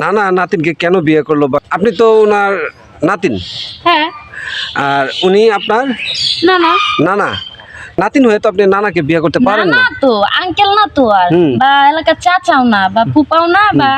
নানা নাতিনকে কেন বিয়ে করল বা আপনি তো ওনার নাতিন? হ্যাঁ। আর উনি আপনার? না না নানা। নাতিন হয়ে তো আপনি নানাকে বিয়ে করতে পারেন না। তো আঙ্কেল না তো আর। বা এলাকার চাচাও না বা ফুপাও না বা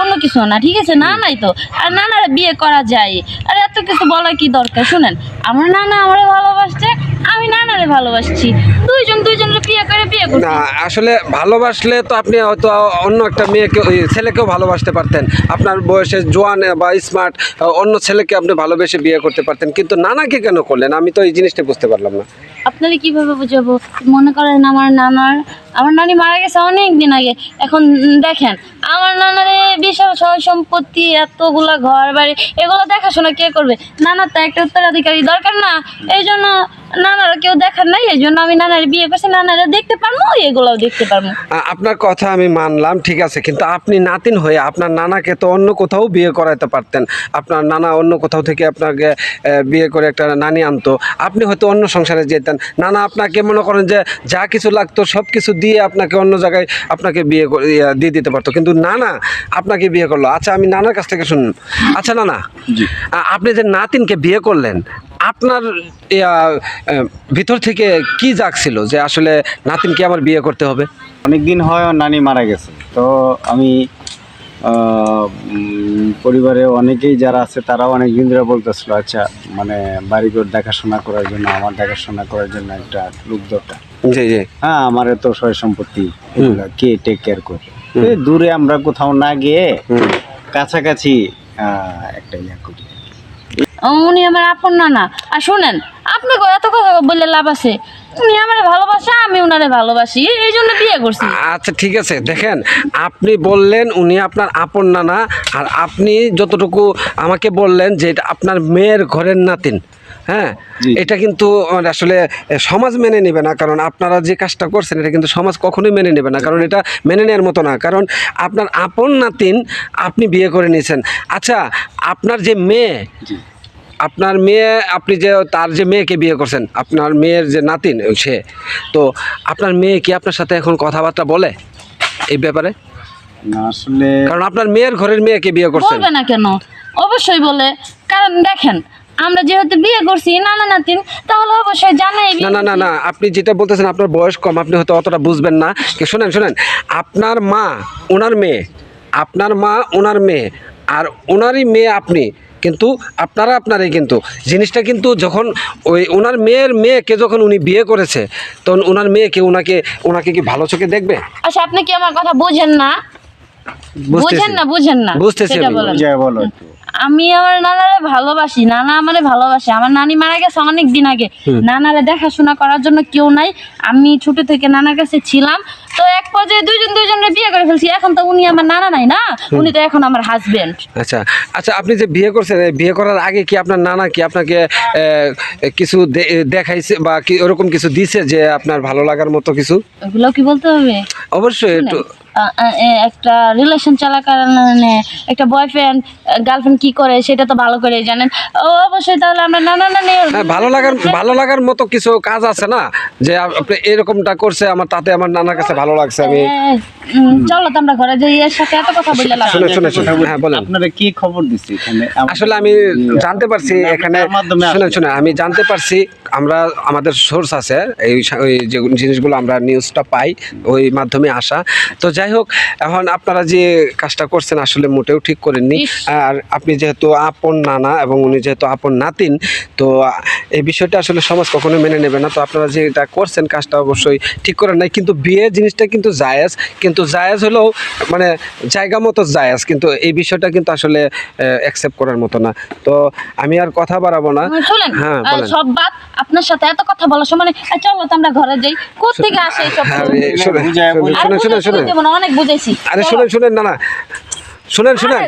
অন্য কিছু না ঠিক আছে? না নাই তো। আর নানারা বিয়ে করা যায়। আর এত কিছু বলার কি দরকার? শুনেন আমার নানা আমারে ভালোবাসছে আমি নানারে ভালোবাসছি। দুইজন দুইজনের বিয়ে করে বিয়ে করছি না, আসলে ভালোবাসলে তো আপনি হয়তো অন্য একটা মেয়েকে ছেলেকেও ভালোবাসতে পারতেন। আপনার বয়সে জোয়ান বা স্মার্ট অন্য ছেলেকে আপনি ভালোবেসে বিয়ে করতে পারতেন। কিন্তু নানাকে কেন করলেন? আমি তো এই জিনিসটা বুঝতে পারলাম না। আপনারা কীভাবে বুঝাবো? মনে করেন আমার নানার, আমার নানি মারা গেছে অনেক দিন আগে। এখন দেখেন, আমার নানার বিশাল সয় সম্পত্তি এতগুলা ঘর বাড়ি এগুলো দেখাশোনা কে করবে? নানার তো একটা উত্তরাধিকারী, দরকার না। এই জন্য নানারা কেউ দেখার নাই এই জন্য আমি নানার বিয়ে করছি নানারা দেখতে পারব এগুলোও দেখতে পারব। আপনার কথা আমি মানলাম ঠিক আছে কিন্তু আপনি নাতিন হয়ে আপনার নানাকে তো অন্য কোথাও বিয়ে করাইতে পারতেন। আপনার নানা অন্য কোথাও থেকে আপনাকে বিয়ে করে একটা নানি আনতো। আপনি হয়তো অন্য সংসারে যেতেন। নানা আপনাকে মনে করেন যে যা কিছু লাগতো সব কিছু দিয়ে আপনাকে অন্য জায়গায় আপনাকে বিয়ে করে ইয়া, দিয়ে দিতে পারতো। কিন্তু নানা আপনাকে বিয়ে করল। আচ্ছা আমি নানার কাছ থেকে শুনুন। আচ্ছা নানা আপনি যে নাতিনকে বিয়ে করলেন আপনার ভিতর থেকে কি জাগছিল যে আসলে নাতিনকে আমার বিয়ে করতে হবে? অনেক দিন হয় নানি মারা গেছে। তো আমি পরিবারে অনেকেই যারা আছে তারাও অনেক দিন ধরে বলতেছিল আচ্ছা মানে বাড়িঘর দেখাশোনা করার জন্য আমার দেখাশোনা করার জন্য একটা লোক দরকার। জি জি। হ্যাঁ আমার তো সয় সম্পত্তি কে টেক কেয়ার করবে দূরে আমরা কোথাও না গিয়ে কাছাকাছি একটা ইয়া করি। উনি আমার আপন না না আর শোনেন, আপনি এত কথা বললে লাভ আছে। উনি আমার ভালোবাসে, আমি উনারে ভালোবাসি। এই জন্য বিয়ে করছি। আচ্ছা ঠিক আছে। দেখেন, আপনি বললেন উনি আপনার আপন নানা, আর আপনি যতটুকু আমাকে বললেন যে এটা আপনার মেয়ের ঘরের নাতিন। হ্যাঁ? এটা কিন্তু আসলে সমাজ মেনে নেবে না। কারণ আপনারা যে কাজটা করছেন এটা কিন্তু সমাজ কখনোই মেনে নেবে না। কারণ এটা মেনে নেওয়ার মতো না। কারণ আপনার আপন নাতিন আপনি বিয়ে করে নিয়েছেন। আচ্ছা আপনার যে মেয়ে আপনার মেয়ে আপনি যে তার যে মেয়েকে বিয়ে করছেন আপনার মেয়ের যে নাতিন সে তো আপনার মেয়ে কি আপনার সাথে এখন কথাবার্তা বলে এই ব্যাপারে? আসলে কারণ আপনার মেয়ের ঘরের মেয়েকে বিয়ে করছেন। না কেন? অবশ্যই বলে। কারণ দেখেন আমরা যেহেতু বিয়ে করছি নানা নাতিন তাহলে অবশ্যই জানাই না না না না আপনি যেটা বলতেছেন আপনার বয়স কম আপনি হয়তো অতটা বুঝবেন না। কি শোনেন শোনেন আপনার মা ওনার মেয়ে আপনার মা ওনার মেয়ে আর ওনারই মেয়ে আপনি কিন্তু আপনারা আপনারই কিন্তু। জিনিসটা কিন্তু যখন ওই ওনার মেয়ের মেয়েকে যখন উনি বিয়ে করেছে তখন ওনার মেয়েকে ওনাকে ওনাকে কি ভালো চোখে দেখবে? আচ্ছা আপনি কি আমার কথা বুঝেন না। বুঝেন না বুঝেন না বুঝতেছি বলো আমি আমার নানারে ভালোবাসি নানা আমারে ভালোবাসে। আমার নানি মারা গেছে অনেক দিন আগে। নানারে দেখাশোনা করার জন্য কেউ নাই। আমি ছোট থেকে নানার কাছে ছিলাম। তো এক পর্যায়ে দুইজন দুইজনের বিয়ে করে ফেলছি। এখন তো উনি আমার নানা নাই না? উনি তো এখন আমার হাজবেন্ড আচ্ছা আচ্ছা আপনি যে বিয়ে করছেন বিয়ে করার আগে কি আপনার নানা কি আপনাকে কিছু দেখাইছে বা কি ওরকম কিছু দিছে যে আপনার ভালো লাগার মতো কিছু? ওগুলো কি বলতে হবে? অবশ্যই একটু। একটা রিলেশন চলাকালীন একটা বয়ফ্রেন্ড গার্লফ্রেন্ড কি করে সেটা তো ভালো করে জানেন। ও অবশ্যই তাহলে আমরা নানা নানি হ্যাঁ ভালো লাগার ভালো লাগার মতো কিছু কাজ আছে না? যে আপনি এরকমটা করছে আমার তাতে আমার নানার কাছে ভালো লাগছে আমি চলো তো আমরা ঘরে যাই এর সাথে এত কথা বললে শুনে। শুনে শুনে। হ্যাঁ বলেন। আপনারা কি খবর দিচ্ছে এখানে? আসলে আমি জানতে পারছি এখানে শুনে শুনে আমি জানতে পারছি আমরা আমাদের সোর্স আছে এই যে জিনিসগুলো আমরা নিউজটা পাই ওই মাধ্যমে আসা। তো যাই হোক এখন আপনারা যে কাজটা করছেন আসলে মোটেও ঠিক করেননি। আর আপনি যেহেতু আপন নানা এবং উনি যেহেতু আপন নাতিন তো এই বিষয়টা আসলে সমাজ কখনো মেনে নেবে না। তো আপনারা যে এটা করছেন কাজটা অবশ্যই ঠিক করেন নাই কিন্তু বিয়ে জিনিসটা কিন্তু জায়েজ কিন্তু জায়েজ হলেও মানে জায়গা মতো জায়াজ কিন্তু এই বিষয়টা কিন্তু আসলে অ্যাকসেপ্ট করার মতো না তো আমি আর কথা বাড়াবো না হ্যাঁ সব বাদ আপনার সাথে এত কথা বলার সময়। চলো তো আমরা ঘরে যাই কোথেকে আসে এইসব শুনে শুনে এই শুনেন বুঝায় শুনেন বলি। আর শুনেন শুনেন বুঝাইতে শুনেন দেবো না, অনেক বুঝেছি আরে শুনে শুনে শুনেন না না শুনেন শুনেন